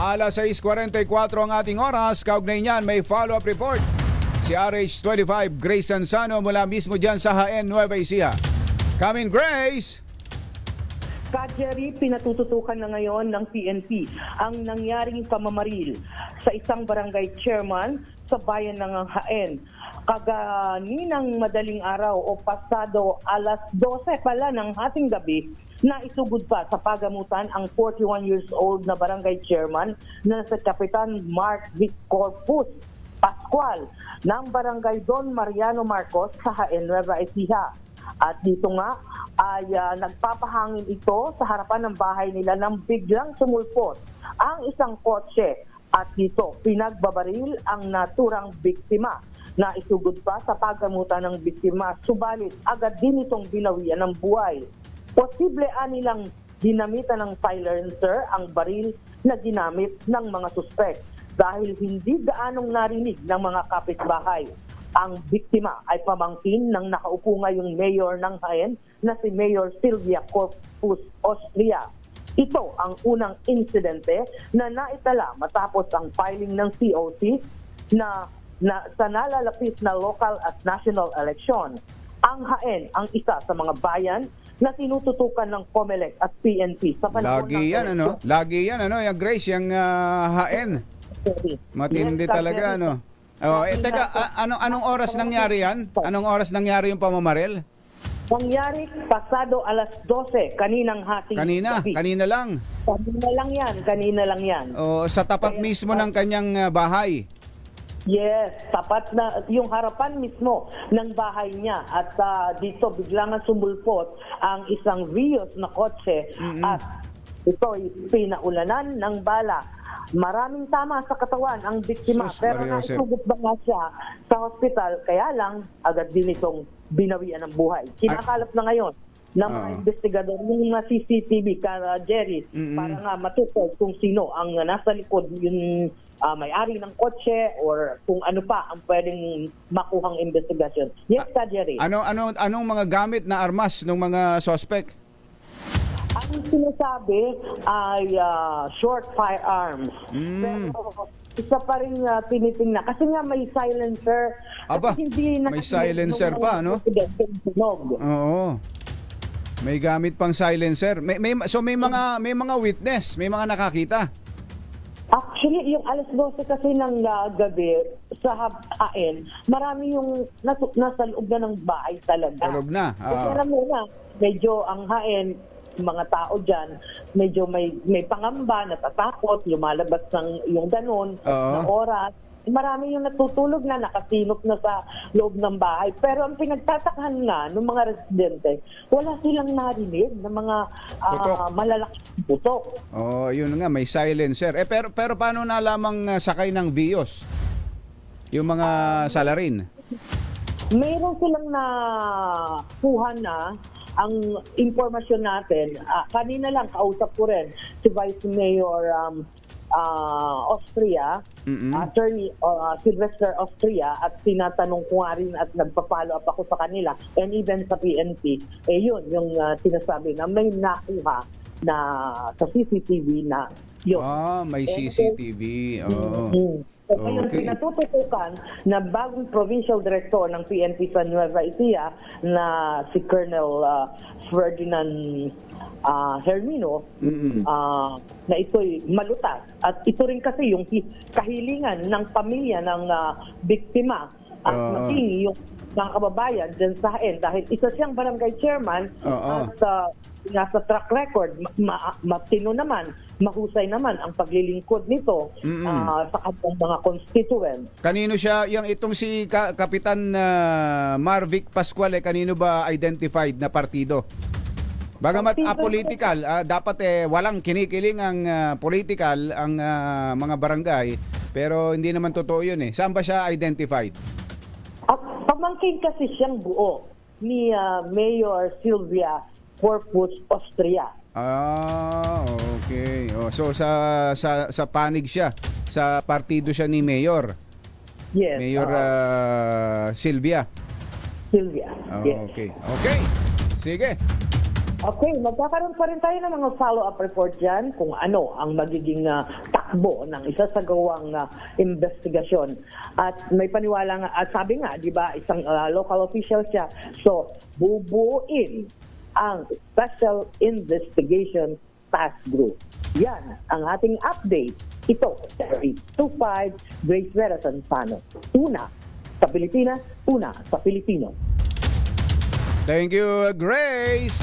Alas 6.44 ang ating oras. Kaugnay niyan, may follow-up report. Si RH25 Grace Sansano mula mismo dyan sa Haen, Nueva Ecija. Come in, Grace! Kajeri, pinatututukan na ngayon ng PNP ang nangyaring pamamaril sa isang barangay chairman sa bayan ng Haen. Kaganinang madaling araw o pasado alas 12 pala ng hating gabi na isugod pa sa pagamutan ang 41 years old na barangay chairman na sa Kapitan Mark Vic Corpus Pascual ng barangay Don Mariano Marcos sa Haen, Nueva Ecija. At dito nga ay ah, nagpapahangin ito sa harapan ng bahay nila nang biglang sumulpot ang isang kotse at dito pinagbabaril ang naturang biktima na isugod pa sa paggamutan ng biktima subalit agad din itong binawian ng buhay. Posible anilang ginamitan ng silencer ang baril na ginamit ng mga suspect dahil hindi gaanong narinig ng mga kapitbahay. Ang biktima ay pamangkin ng nakaupo ngayong mayor ng Haen na si Mayor Sylvia Corpus Austria. Ito ang unang insidente na naitala matapos ang filing ng COC na, na sa nalalapit na local at national election. Ang Haen ang isa sa mga bayan na tinututukan ng COMELEC at PNP sa Lagi yan, ano? Lagi yan, ano? Yung Grace, yung ah, Haen. Matindi Yes, talaga, ano? Oh, eh, teka, a- anong, anong oras nangyari yan? Anong oras nangyari yung pamamaril? Nangyari pasado alas 12 kaninang hating Kanina, gabi. kanina lang. Kanina lang yan, kanina lang yan. Oh, sa tapat mismo ng kanyang ah, bahay. Yes, tapat na yung harapan mismo ng bahay niya at ah, dito biglang sumulpot ang isang Vios na kotse at ito ay pinaulanan ng bala. Maraming tama sa katawan ang biktima Sus, pero naisugot ba nga siya sa hospital kaya lang agad din itong binawian ng buhay. Kinakalap na ngayon ng mga Oo. investigador yung mga CCTV ka Jerry Mm-mm. para nga matukoy kung sino ang nasa likod yung ah, may-ari ng kotse or kung ano pa ang pwedeng makuhang investigasyon. Yes, ka Jerry. Ano ano anong mga gamit na armas ng mga suspect? Ang sinasabi ay ah, short firearms. Mm. Pero isa pa rin uh, tinitingnan. Kasi nga may silencer. Aba, hindi may silencer pa, no? Oo. May gamit pang silencer. May, may so may mga may mga witness, may mga nakakita. Actually, yung alas 12 kasi ng ah, gabi sa Hain, marami yung natu- nasa loob na ng bahay talaga. Tulog na. Eh, Ah. Pero muna, medyo ang Hain, mga tao dyan, medyo may may pangamba, natatakot, lumalabas ng yung ganun Oo. na oras. Marami yung natutulog na, nakasinop na sa loob ng bahay. Pero ang pinagtatakahan nga ng mga residente, wala silang narinig ng mga Putok. malalaking putok. Oh, yun nga, may silencer. Eh pero pero paano nalamang ah, sakay ng Vios? Yung mga salarin. Mayroon silang na kuha na ang impormasyon natin. Ah, kanina lang kausap ko rin si Vice Mayor um, ah, Austria, Mm-mm. Attorney ah, Sylvester Austria at tinatanong ko nga rin at nagpa-follow up ako sa kanila and even sa PNP. Eh yun, yung ah, sinasabi na may nakuha na sa CCTV na yun. Ah, may CCTV. Oo. Mm. So, ngayon, Okay. pinatututukan na bagong provincial director ng PNP sa Nueva Ecija na si Colonel ah, Ferdinand ah, Hermino Mm-mm. ah, na ito'y malutas. At ito rin kasi yung hi- kahilingan ng pamilya ng ah, biktima at Oo. maging yung mga kababayan dyan sa Haen dahil isa siyang barangay chairman Oo. at ah, nasa track record, ma- ma- matino naman, mahusay naman ang paglilingkod nito ah, sa kanyang mga constituents. Kanino siya, yung itong si Ka- Kapitan ah, Marvic Pascual, eh, kanino ba identified na partido? Bagamat apolitical, ah, dapat eh walang kinikiling ang ah, political ang ah, mga barangay, pero hindi naman totoo yun eh. Saan ba siya identified? At pamangkin kasi siyang buo ni ah, Mayor Sylvia Corpus Austria. Ah, okay. Oh, so sa sa sa panig siya, sa partido siya ni Mayor, Yes. Mayor ah, ah, Silvia. Sylvia. Oh, yes. Okay. Okay. Sige. Okay, magkakaroon pa rin tayo ng mga follow-up report dyan kung ano ang magiging ah, takbo ng isa sa gawang ah, investigasyon. At may paniwala nga, at sabi nga, di ba, isang ah, local official siya. So, bubuin ang Special Investigation Task Group. Yan ang ating update. Ito, Terry 25, Grace Vera Sanzano. Una sa Pilipinas, una sa Pilipino. Thank you, Grace.